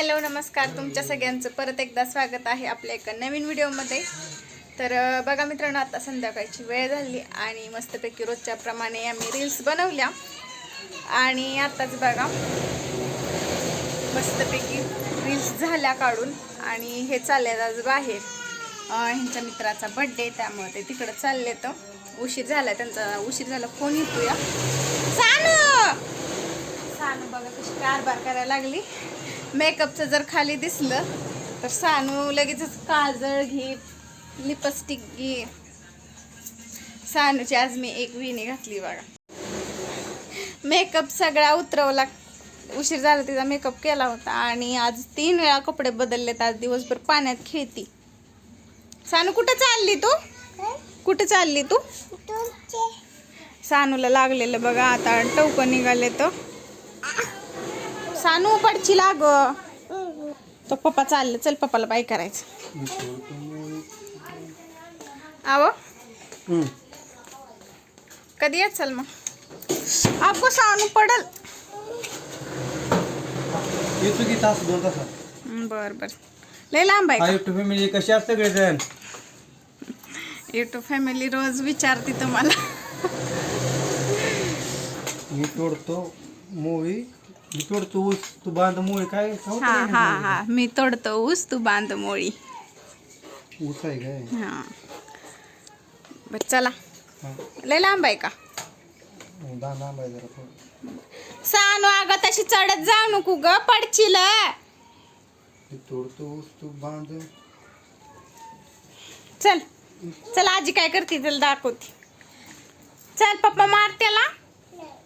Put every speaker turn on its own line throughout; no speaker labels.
Hello नमस्कार. तुमच्या सगळ्यांचं परत एकदा स्वागत आहे आपल्या एका नवीन व्हिडिओमध्ये. तर बघा मित्रांनो आता संध्याकाळची वेळ झाली आणि मस्तपैकी रोजच्या प्रमाणे आम्ही रील्स बनवल्या. आणि आताच बघा मस्तपैकी रील्स झाल्या काढून आणि हे चालले आज बाहेर. ह्यांच्या मित्राचा बड्डे त्यामुळे ते तिकडं चालले तर उशीर झाला त्यांचा उशीर झाला. फोन येतोया. सानू! सानू बघा कशी कारभार करायला लागली. मेकअपचं जर खाली दिसलं तर सानू लगेचच काजळ घे लिपस्टिक घे. सानूची आज मी एक विणी घातली बघा. मेकअप सगळा उतरवला. उशीर झाला तिचा मेकअप केला होता आणि आज तीन वेळा कपडे बदललेत आज दिवसभर पाण्यात खेळती. सानू कुठं चालली तू? कुठं चालली तू? सानूला लागलेलं बघा आता टवकं निघाले तर सानू पडची लाग. तो पप्पा चाललं चल पप्पाला बाय करायचं. आव? कधी येत चल मग? आपको सानू पडल.
येतो की तास दोन तासात.
हं, बर बर. लय लांब आहे
युट्यूब फॅमिली कशी असते सगळेजण
युट्यूब फॅमिली रोज विचारते तुम्हाला.
मी तोडतो मोळी मी तोडतो ऊस तू बांध मोळी काय? खाऊ
हा हा हा. मी तोडतो ऊस तू बांध मोळी
ऊस आहे काय?
हा. बर चला.
हा.
लय लांब आहे का?
दाना लांब आहे जरा थोडं.
सानू अगं तशी चढत जाऊ नको ग पडशील.
मी तोडतो ऊस तू बांध.
चल चल आजी काय करते त्याला दाखवते. चल पप्पा मार त्याला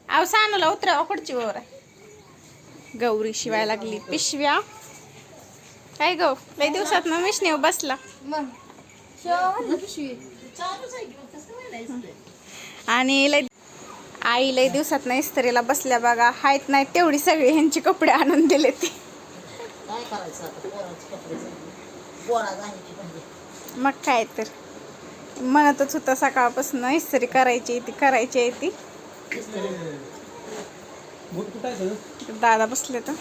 अहो सानूला उतरा कुठची वर आहे गौरी शिवाय लागली. पिशव्या. काय गौ? लय दिवसात ना मिशनीव बसला. आणि लय आई लय दिवसात ना इस्त्रीला बसल्या बघा. हायत नाही तेवढी सगळी ह्यांची कपडे आणून दिले ती. मग काय तर. म्हणतच होता सकाळपासून इस्त्री करायची ती करायची आहे ती. दादा बसले तर.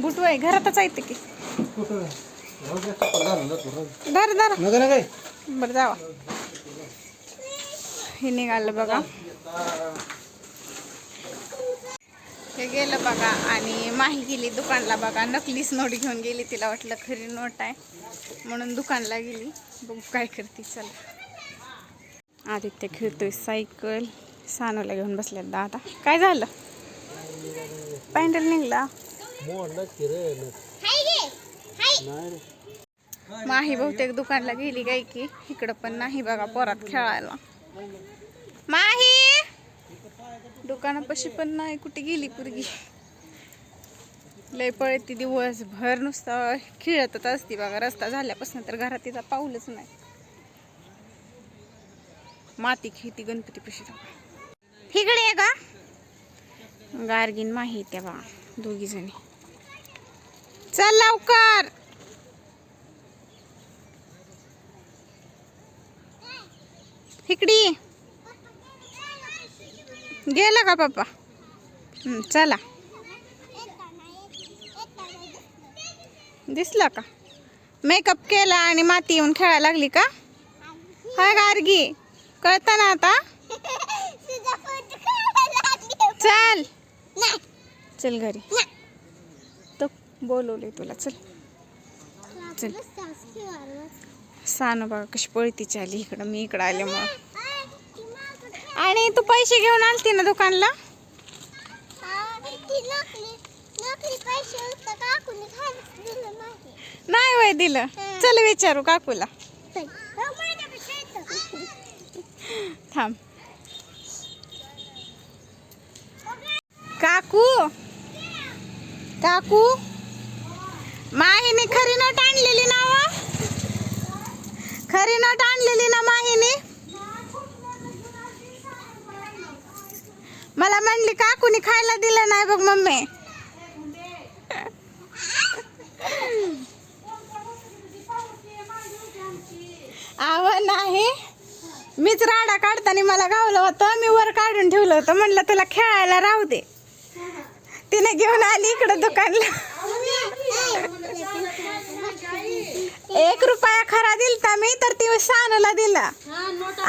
बुटू आहे घरातच आहे ते की. दार दार
ना काय
बरं जावा. हे निघालं बघा. हे गेलं बघा आणि माही गेली दुकानला बघा. नकलीच नोट घेऊन गेली तिला वाटलं खरी नोट आहे. म्हणून दुकानला गेली. बघू काय करते चला. आदित्य खेळतोय सायकल. सानूला घेऊन बसले दादा. काय झालं? पॅन्डल निघला. माही बहुतेक दुकानला गेली काय की? इकडं पण नाही बघा पोरात खेळायला. माही! दुकानापाशी पण नाही कुठे गेली पुरगी? लय पळती दिवसभर नुसतं खेळतच असती बघा रस्ता झाल्यापासून तर घरात तिचा पाऊलच नाही. माती खेळती गणपती पशी इकडे आहे का गारगीन माही त्या बा दोघी जणी चल लवकर. इकडे. गेला का पप्पा? चला. दिसला का? मेकअप केला आणि माती येऊन खेळायला लागली का? हाय गार्गी. कळतं ना आता? चल. चल घरी. तो बोलवले तुला. चल. चल. सानू बघा कशी पळतीची आली इकडं. मी इकडं आल्यामुळं आणि तू पैसे घेऊन आलती ना दुकानला? नाही वय दिलं. चल विचारू काकूला. थांब. काकू? काकू? माहीने खरी नट आणलेली ना व? खरी नट आणलेली ना माहीने? मला म्हणली काकूनी खायला दिलं नाही बघ मम्मी. आव नाही. मीच राडा काढताना मला गावलं होतं मी वर काढून ठेवलं होतं म्हणलं तुला खेळायला राहू दे. तिने घेऊन आली इकडं दुकानला. एक रुपया खरा दिलता मी तर ती सानूला दिला.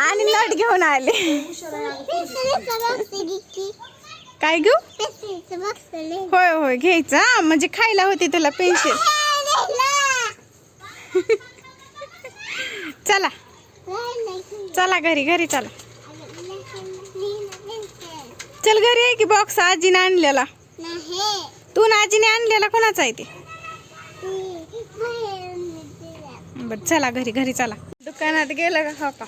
आणि नट घेऊन आले. काय घेऊ होय होय घ्यायचं म्हणजे खायला होती तुला पेन्सिल. चला. चला घरी घरी चला. चल घरी आहे की बॉक्स आजीने आणलेला? तू आजीने आणलेला कोणाचा आहे ते? बरं चला घरी घरी चला. दुकानात गेलं का? हो का?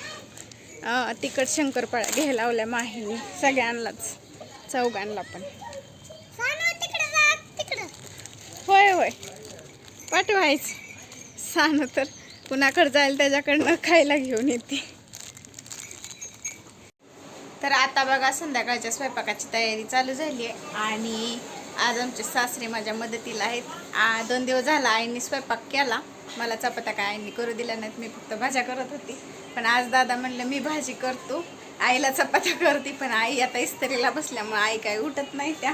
अं, तिकट शंकरपाळ्या घ्यायला लावल्या माहीने. सगळ्यांनाच चौघांना पण. होय होय. पाठवायच. सांग तर कुणाकडे जाईल त्याच्याकडनं खायला घेऊन येते. तर आता बघा संध्याकाळच्या स्वयंपाकाची तयारी चालू झाली आहे. आणि आज आमचे सासरे माझ्या मदतीला आहेत. दोन दिवस झाला आईने स्वयंपाक केला. मला चपात्या काय आईने करू दिल्या नाहीत. मी फक्त भाज्या करत होती. पण आज दादा म्हणलं मी भाजी करतो. आईला चपात्या करते पण आई आता इस्त्रीला बसल्यामुळे आई काय उठत नाही त्या.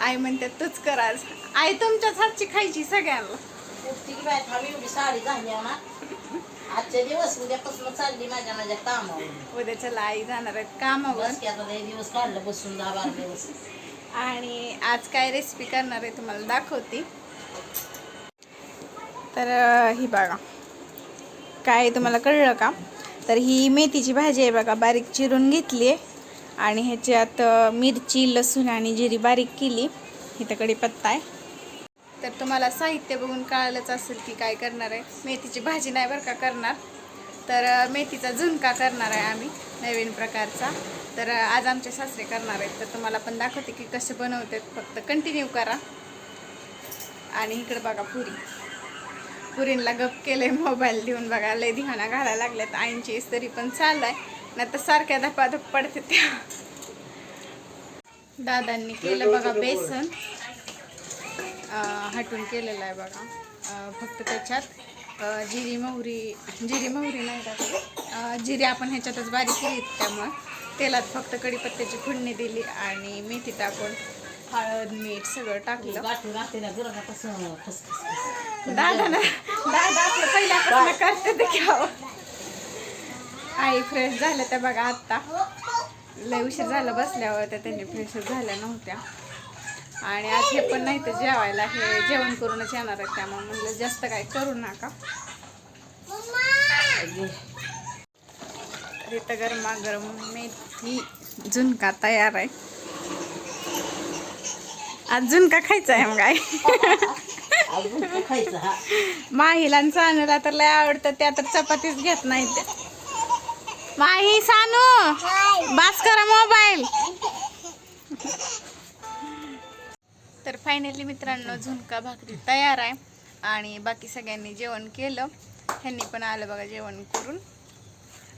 आई म्हणते तूच कर आज. आई तुमच्याच हातची खायची सगळ्यांना.
उठती की बाय थांबी एवढी साडी झाली ना आजचे दिवस उद्यापासून चालली माझ्या माझ्या कामावर.
उद्या चला आई जाणार आहेत कामावर.
बस की आता लय दिवस काढलं बसून दहा बारा दिवस.
आणि आज काय रेसिपी करणार आहे तुम्हाला दाखवते. तर अं, ही बघा. काय तुम्हाला कळलं का? तर ही मेथीची भाजी आहे बघा बारीक चिरून घेतली आहे. आणि ह्याच्यात अं, मिरची लसूण आणि जिरी बारीक केली. इथं कढीपत्ता आहे. तर तुम्हाला साहित्य बघून कळालंच असेल की काय करणार आहे. मेथीची भाजी नाही बरं का करणार. तर मेथीचा झुणका करणार आहे आम्ही नवीन प्रकारचा. तर आज आमचे सासरे करणार आहेत. तर तुम्हाला पण दाखवते की कसे बनवतात. फक्त कंटिन्यू करा. आणि इकडं बघा पुरी. पुरींला गप केलंय मोबाईल देऊन बघा. लय धिहाणा घालायला लागल्यात. आईंची तरी पण चालू आहे. नाही तर सारख्या धपाधप पडते त्या. दादांनी केलं बघा बेसन. हटून केलेलं आहे बघा. फक्त त्याच्यात जिरी मोहरी जिरी मोहरी नाही टाकली जिरी आपण ह्याच्यातच बारीक केली त्यामुळं. तेलात फक्त कढीपत्त्याची फोडणी दिली आणि मेथी टाकून हळद मीठ सगळं टाकलं. दादा ना दादा पहिल्यापासून करते ते घ्यावं आई फ्रेश झाल्या त्या बघा आत्ता लय उशीर झाला बसल्यावर त्या त्यांनी फ्रेश झाल्या नव्हत्या. आणि आज हे पण नाही तर जेवायला हे जेवण करूनच येणार आहेत त्यामुळे म्हणलं जास्त काय करू नका. तर इथं गरमागरम मेथी झुणका तयार आहे. आज झुणका खायचा आहे मग काय माहीला सानूला तर लय आवडतं त्या तर चपातीच घेत नाही त्या माही सानू बास करा मोबाईल. तर फायनली मित्रांनो झुणका भाकरी तयार आहे. आणि बाकी सगळ्यांनी जेवण केलं. ह्यांनी पण आलं बघा जेवण करून.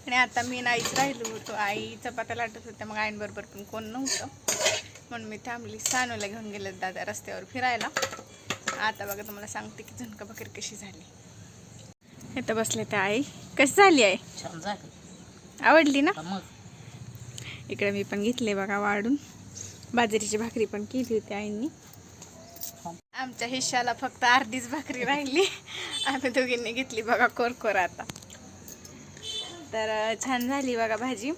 आणि आता मी नाहीच राहिलो होतो. आई चपात्या लाटत होत्या मग आईंबरोबर पण कोण नव्हतं. म्हणून मी थांबली सानूला घेऊन गेले दादा रस्त्यावर फिरायला. आता बघा तुम्हाला सांगते की झुणका भाकरी कशी झाली. इथं बसले त्या आई. कशी झाली आहे
छान झालं.
आवडली ना? इकडे मी पण घेतले बघा वाढून. बाजरीची भाकरी पण केली होती आईंनी. आमच्या हिश्शाला फक्त अर्धीच भाकरी राहिली. आम्ही दोघींनी घेतली बघा कोरकोर आता. तर छान झाली बघा भाजी.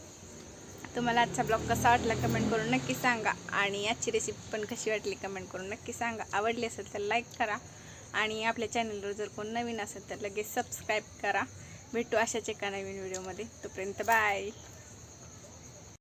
तुम्हाला आजचा ब्लॉग कसा वाटला कमेंट करून नक्की सांगा. आणि आजची रेसिपी पण कशी वाटली कमेंट करून नक्की सांगा. आवडली असेल तर लाईक करा. आणि आपल्या चॅनलवर जर कोण नवीन असेल तर लगेच सबस्क्राईब करा. भेटू अशाच एका नवीन व्हिडिओमध्ये तोपर्यंत बाय